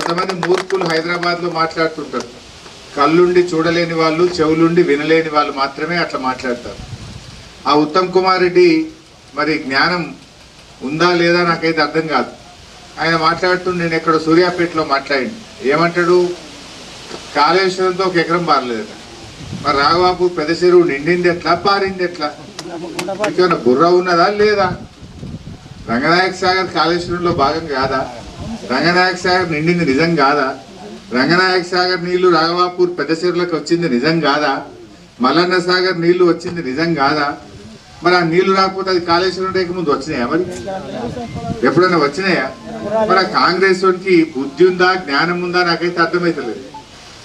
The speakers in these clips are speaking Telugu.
కొంతమంది మూర్ఖులు హైదరాబాద్లో మాట్లాడుతుంటారు. కళ్ళుండి చూడలేని వాళ్ళు చెవులుండి వినలేని వాళ్ళు మాత్రమే అట్లా మాట్లాడతారు. ఆ ఉత్తమ్ కుమార్ రెడ్డి మరి జ్ఞానం ఉందా లేదా నాకైతే అర్థం కాదు. ఆయన మాట్లాడుతూ నేను ఎక్కడ సూర్యాపేటలో మాట్లాడి ఏమంటాడు? కాళేశ్వరంతో ఒక ఎకరం పారలేదట. మరి రాఘవాపు పెద్ద చెరువు నిండింది ఎట్లా? పారింది ఎట్లా? మీకేమైనా బుర్ర ఉన్నదా లేదా? రంగనాయక సాగర్ కాళేశ్వరంలో భాగం కాదా? రంగనాయక సాగర్ నిండింది నిజం కాదా? రంగనాయక సాగర్ నీళ్ళు రాఘవాపూర్ పెద్ద చెరువులకు వచ్చింది నిజం కాదా? మల్లన్న సాగర్ నీళ్ళు వచ్చింది నిజం కాదా? మరి ఆ నీళ్ళు రాకపోతే అది కాళేశ్వరం రేఖ ముందు వచ్చినాయా మరి? ఎప్పుడైనా వచ్చినాయా? మరి ఆ కాంగ్రెస్ వాడికి బుద్ధి ఉందా జ్ఞానం ఉందా నాకైతే అర్థమైతలేదు.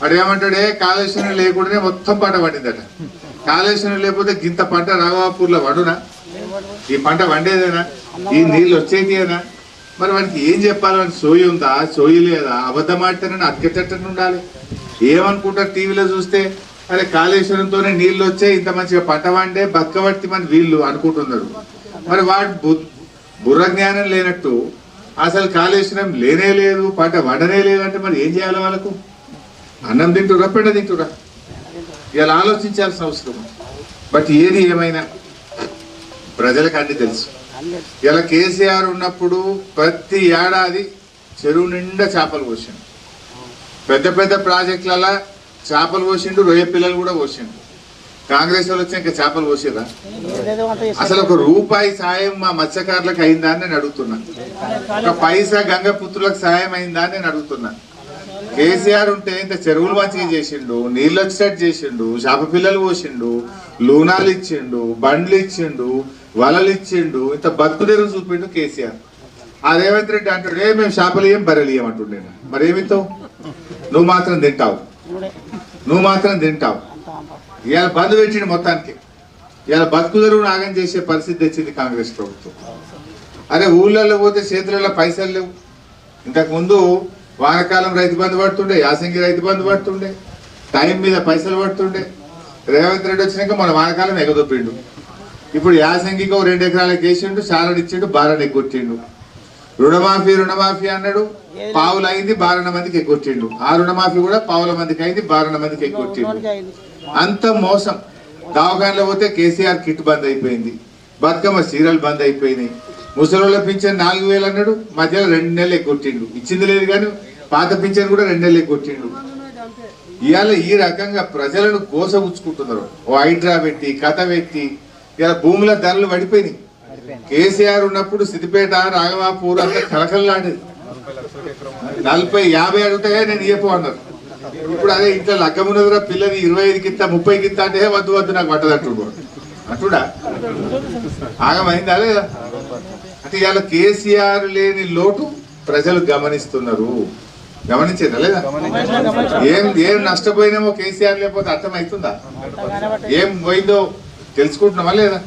వాడు ఏమంటాడే కాళేశ్వరం లేకుండానే మొత్తం పంట పండిందట. కాళేశ్వరం లేకపోతే గింత పంట రాఘవాపూర్లో వండునా ఈ పంట వండేదేనా ఈ నీళ్ళు వచ్చేదేనా మరి వాడికి ఏం చెప్పాలి? వాడికి సోయి ఉందా? సోయి లేదా? అబద్ధం ఆడితేనే అతికెట్టని ఉండాలి. ఏమనుకుంటారు టీవీలో చూస్తే? అరే కాళేశ్వరంతోనే నీళ్ళు వచ్చే ఇంత మంచిగా పంట వండే బతకబట్టి మన వీళ్ళు అనుకుంటున్నారు. మరి వాడు బు- బుర్ర జ్ఞానం లేనట్టు అసలు కాళేశ్వరం లేనే లేదు పంట వండనే లేదంటే మరి ఏం చేయాలి వాళ్ళకు? అన్నం తింటురా పెండ తింటురా ఇలా ఆలోచించాల్సిన అవసరం బట్ ఏది ఏమైనా ప్రజలకు అన్ని తెలుసు. ఇలా కేసీఆర్ ఉన్నప్పుడు ప్రతి ఏడాది చెరువు నిండా చేపలు పోసిండు పెద్ద పెద్ద ప్రాజెక్టులలో చేపలు పోసిండు రొయ్య పిల్లలు కూడా పోసిండు కాంగ్రెస్ వాళ్ళు వచ్చి ఇంకా చేపలు పోసేదా అసలు ఒక రూపాయి సాయం మా మత్స్యకారులకు అయిందా అని నేను అడుగుతున్నా. ఒక పైసా గంగపుత్రులకు సాయం అయిందా అని నేను అడుగుతున్నాను కేసీఆర్ ఉంటే ఇంత చెరువులు మంచిగా చేసిండు నీళ్ళు వచ్చేటట్టు చేసిండు చేప పిల్లలు పోసిండు లూనాలు ఇచ్చిండు బండ్లు ఇచ్చిండు వలలు ఇచ్చిండు ఇంత బతుకు తెరుగు చూపిండు కేసీఆర్. ఆ రేవంత్ రెడ్డి అంటాడు ఏ మేము చేపలు ఏం బర్రెలు ఇవ్వమంటుండే మరి ఏమితో? నువ్వు మాత్రం తింటావు. నువ్వు మాత్రం తింటావు. ఇవాళ బంద్ పెట్టిండు మొత్తానికి. ఇవాళ బతుకు తెరువు నాగం చేసే పరిస్థితి తెచ్చింది కాంగ్రెస్ ప్రభుత్వం. అరే ఊళ్ళల్లో పోతే చేతులలో పైసలు లేవు. ఇంతకుముందు వానకాలం రైతు బంధు పడుతుండే యాసంగి రైతు బంధు పడుతుండే టైం మీద పైసలు పడుతుండే. రేవంత్ రెడ్డి వచ్చినాక మన వానకాలం ఎగదొప్పిండు ఇప్పుడు యాసంగికి ఒక రెండు ఎకరాలకు వేసిండు చారడు ఇచ్చిండు బారణ ఎగ్గొట్టిండు. రుణమాఫీ రుణమాఫీ అన్నాడు పావులు అయింది బారణ మందికి ఎగ్గొట్టిండు. ఆ రుణమాఫీ కూడా పావుల మందికి అయింది బారణ మందికి ఎగ్గొట్టిండు. అంత మోసం. దవాఖానలో పోతే కేసీఆర్ కిట్ బంద్ అయిపోయింది. బతుకమ్మ సీరియల్ బంద్ అయిపోయినాయి. ముసలోళ్ళ పింఛన్ నాలుగు వేలు అన్నాడు మధ్యలో రెండు నెలలు ఎగ్గొట్టిండు ఇచ్చింది లేదు కానీ పాత పింఛన్ కూడా రెండు నెలలు ఎగ్గొట్టిండు ఇవాళ ఈ రకంగా ప్రజలను కోసగుచ్చుకుంటున్నారు ఓ హైడ్రా పెట్టి కథ పెట్టి ఇలా భూముల ధరలు పడిపోయినాయి. కేసీఆర్ ఉన్నప్పుడు సిద్దిపేట రాఘవాపూర్ అంతా కలకల్లాడేది నలభై యాభై అడుగుతాయా నేను ఇయ్యపో అన్నారు. ఇప్పుడు అదే ఇంట్లో లగ్గమున్నదిరా పిల్లది ఇరవై ఐదు కింద ముప్పై కింద అంటే వద్దు వద్దు నాకు పట్టదంటు అంటుడా? ఆగమైందా లేదా? అంటే ఇవాళ కేసీఆర్ లేని లోటు ప్రజలు గమనిస్తున్నారు. గమనించారా లేదా? ఏం ఏం నష్టపోయినామో కేసీఆర్ లేకపోతే అర్థమవుతుందా? ఏం పోయిందో తెలుసుకుంటున్నామా లేదా?